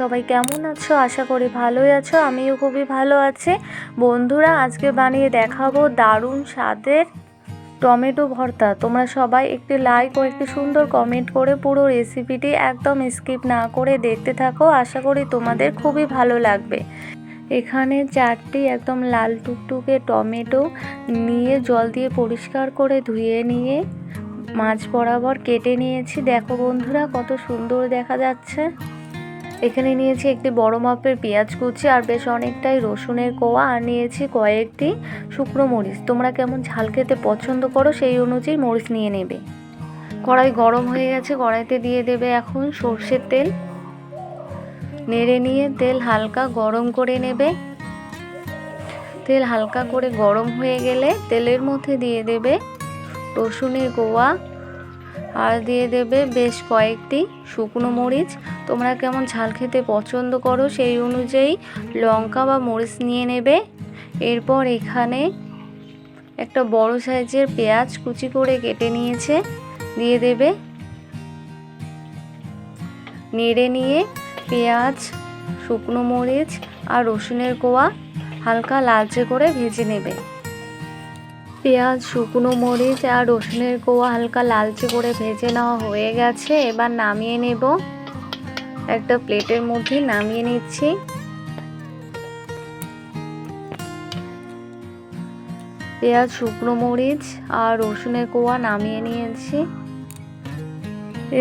সবাই কেমন আছো? আশা করি ভালোই আছো। আমিও খুবই ভালো আছি। বন্ধুরা, আজকে বানিয়ে দেখাবো দারুণ স্বাদের টমেটো ভর্তা। তোমরা সবাই একটি লাইক ও একটি সুন্দর কমেন্ট করে পুরো রেসিপিটি একদম স্কিপ না করে দেখতে থাকো। আশা করি তোমাদের খুবই ভালো লাগবে। এখানে চারটি একদম লাল টুকটুকে টমেটো নিয়ে জল দিয়ে পরিষ্কার করে ধুয়ে নিয়ে মাছ বরাবর কেটে নিয়েছি। দেখো বন্ধুরা, কত সুন্দর দেখা যাচ্ছে। এখানে নিয়েছি একটি বড় মাপের পেঁয়াজ কুচি আর বেশ অনেকটাই রসুনের কোয়া আর নিয়েছি কয়েকটি শুকনো মরিচ। তোমরা কেমন ঝাল খেতে পছন্দ করো সেই অনুযায়ী মরিচ নিয়ে নেবে। কড়াই গরম হয়ে গেছে, কড়াইতে দিয়ে দেবে এখন সর্ষের তেল। নেড়ে নিয়ে তেল হালকা গরম করে নেবে। তেল হালকা করে গরম হয়ে গেলে তেলের মধ্যে দিয়ে দেবে রসুনের গোয়া আর দিয়ে দেবে বেশ কয়েকটি শুকনো মরিচ। তোমরা কেমন ঝাল খেতে পছন্দ করো সেই অনুযায়ী লঙ্কা বা মরিচ নিয়ে নেবে। এরপর এখানে একটা বড় সাইজের পেঁয়াজ কুচি করে কেটে নিয়েছে, দিয়ে দেবে। নেড়ে নিয়ে পেঁয়াজ, শুকনো মরিচ আর রসুনের কোয়া হালকা লালচে করে ভেজে নেবে। পেঁয়াজ, শুকনো মরিচ আর রসুনের কোয়া হালকা লালচে করে ভেজে নেওয়া হয়ে গেছে, এবার নামিয়ে নেব। একটা প্লেটের মধ্যে নামিয়ে নিচ্ছি। পেঁয়াজ, শুকনো মরিচ আর রসুনের কোয়া নামিয়ে নিয়েছি।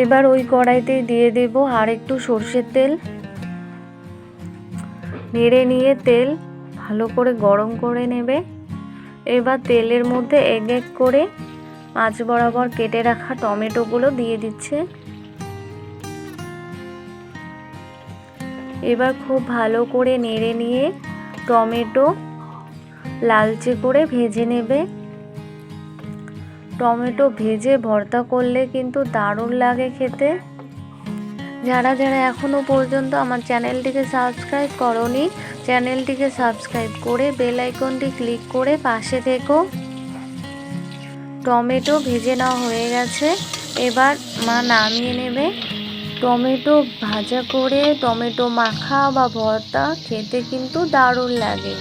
এবার ওই কড়াইতে দিয়ে দেব আর একটু সর্ষের তেল। নেড়ে নিয়ে তেল ভালো করে গরম করে নেবে। এবার তেলের মধ্যে এক এক করে মাছ বরাবর কেটে রাখা টমেটোগুলো দিয়ে দিচ্ছে। এবার খুব ভালো করে নেড়ে নিয়ে টমেটো লালচে করে ভেজে নেবে। টমেটো ভেজে ভর্তা করলে কিন্তু দারুণ লাগে খেতে। যারা যারা এখনও পর্যন্ত আমার চ্যানেলটিকে সাবস্ক্রাইব করনি, চ্যানেলটিকে সাবস্ক্রাইব করে বেল আইকনটি ক্লিক করে পাশে থেকো। টমেটো ভেজে নেওয়া হয়ে গেছে। এবার মা নামিয়ে নেবে। টমেটো ভাজা করে টমেটো মাখা বা ভর্তা খেতে কিন্তু দারুণ লাগে।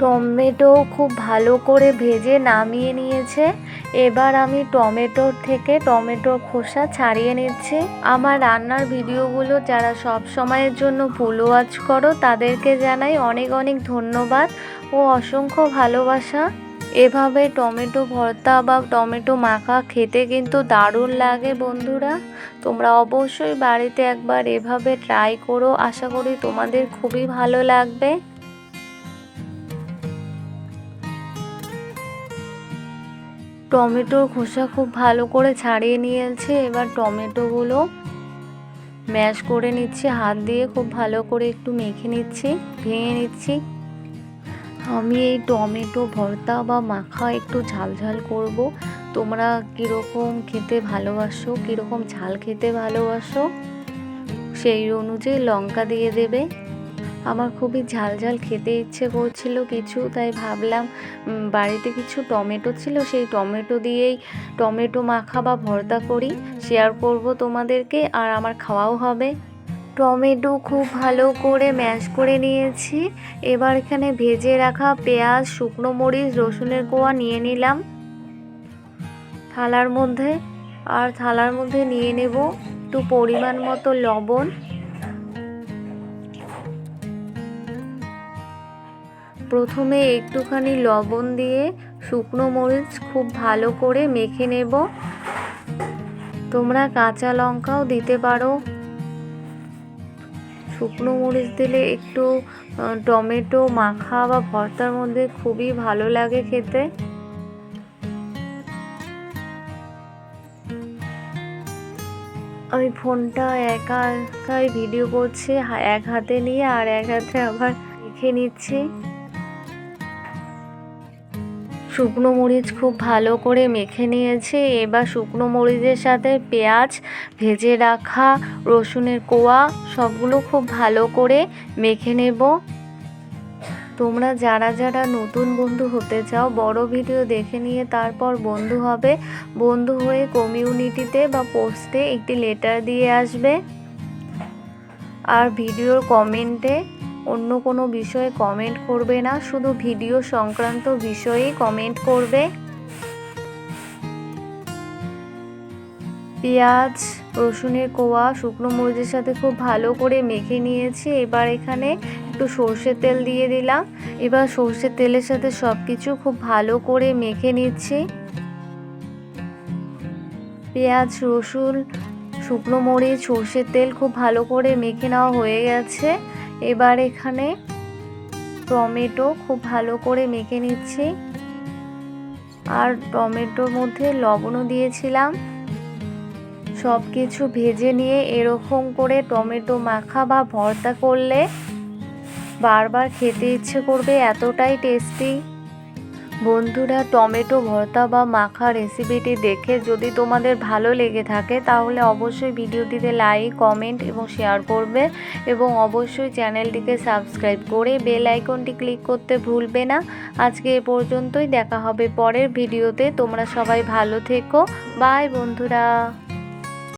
টমেটো খুব ভালো করে ভেজে নামিয়ে নিয়েছে। এবার আমি টমেটোর থেকে টমেটোর খোসা ছাড়িয়ে নিচ্ছি। আমার রান্নার ভিডিওগুলো যারা সব সময়ের জন্য ফুল ওয়াচ করো, তাদেরকে জানাই অনেক অনেক ধন্যবাদ ও অসংখ্য ভালোবাসা। এভাবে টমেটো ভর্তা বা টমেটো মাখা খেতে কিন্তু দারুণ লাগে বন্ধুরা। তোমরা অবশ্যই বাড়িতে একবার এভাবে ট্রাই করো। আশা করি তোমাদের খুবই ভালো লাগবে। টমেটোর খোসা খুব ভালো করে ছাড়িয়ে নিয়েছে। এবার টমেটোগুলো ম্যাশ করে নিচ্ছি। হাত দিয়ে খুব ভালো করে একটু মেখে নিচ্ছি। ভেঙে নিচ্ছি। আমি এই টমেটো, ভর্তা বা মাখা একটু ঝাল ঝাল করব। তোমরা কীরকম খেতে ভালোবাসো, কীরকম ঝাল খেতে ভালোবাসো, সেই অনুযায়ী লঙ্কা দিয়ে দেবে। আমার খুবই ঝাল ঝাল খেতে ইচ্ছে করছিল কিছু, তাই ভাবলাম বাড়িতে কিছু টমেটো ছিল, সেই টমেটো দিয়েই টমেটো মাখা বা ভর্তা করি শেয়ার করব তোমাদেরকে, আর আমার খাওয়াও হবে। টমেটো খুব ভালো করে ম্যাশ করে নিয়েছি। এবার এখানে ভেজে রাখা পেঁয়াজ, শুকনো মরিচ, রসুনের কোয়া নিয়ে নিলাম। থালার মধ্যে, আর থালার মধ্যে নিয়ে নেব একটু পরিমাণ মতো লবণ। প্রথমে একটুখানি লবণ দিয়ে শুকনো মরিচ খুব ভালো করে মেখে নেব। তোমরা কাঁচা লঙ্কাও দিতে পারো। শুকনো মরিচ দিলে একটু টমেটো, মাখা বা ভর্তার মধ্যে খুবই ভালো লাগে খেতে। আমি ফোনটা একা একাই ভিডিও করছি এক হাতে নিয়ে আর এক হাতে আবার লিখে নিচ্ছি। শুকনো মরিচ খুব ভালো করে মেখে নিয়েছি। এবার শুকনো মরিচের সাথে পেঁয়াজ ভেজে রাখা, রসুনের কোয়া, সবগুলো খুব ভালো করে মেখে নেব। তোমরা যারা যারা নতুন বন্ধু হতে চাও, বড় ভিডিও দেখে নিয়ে তারপর বন্ধু হবে। বন্ধু হয়ে কমিউনিটিতে বা পোস্টে একটি লেটার দিয়ে আসবে। আর ভিডিওর কমেন্টে অন্য কোনো বিষয়ে কমেন্ট করবে না, শুধু ভিডিও সংক্রান্ত বিষয়েই কমেন্ট করবে। পেঁয়াজ, রসুনের কোয়া, শুকনো মরিচের সাথে খুব ভালো করে মেখে নিয়েছি। এবার এখানে একটু সর্ষের তেল দিয়ে দিলাম। এবার সর্ষের তেলের সাথে সব কিছু খুব ভালো করে মেখে নিচ্ছি। পেঁয়াজ, রসুন, শুকনো মরিচ, সর্ষের তেল খুব ভালো করে মেখে নেওয়া হয়ে গেছে। এবার এখানে টমেটো খুব ভালো করে মেখে নিচ্ছি। আর টমেটোর মধ্যে লবণও দিয়েছিলাম। সব কিছু ভেজে নিয়ে এরকম করে টমেটো মাখা বা ভর্তা করলে বারবার খেতে ইচ্ছে করবে, এতটাই টেস্টি। বন্ধুরা, টমেটো ভর্তা বা মাখা রেসিপিটি দেখে যদি তোমাদের ভালো লেগে থাকে, তাহলে অবশ্যই ভিডিওটিতে লাইক কমেন্ট এবং শেয়ার করবে এবং অবশ্যই চ্যানেলটিকে সাবস্ক্রাইব করে বেল আইকনটি ক্লিক করতে ভুলবে না। আজকে এ পর্যন্তই, দেখা হবে পরের ভিডিওতে তোমরা সবাই ভালো থেকো। বাই বন্ধুরা।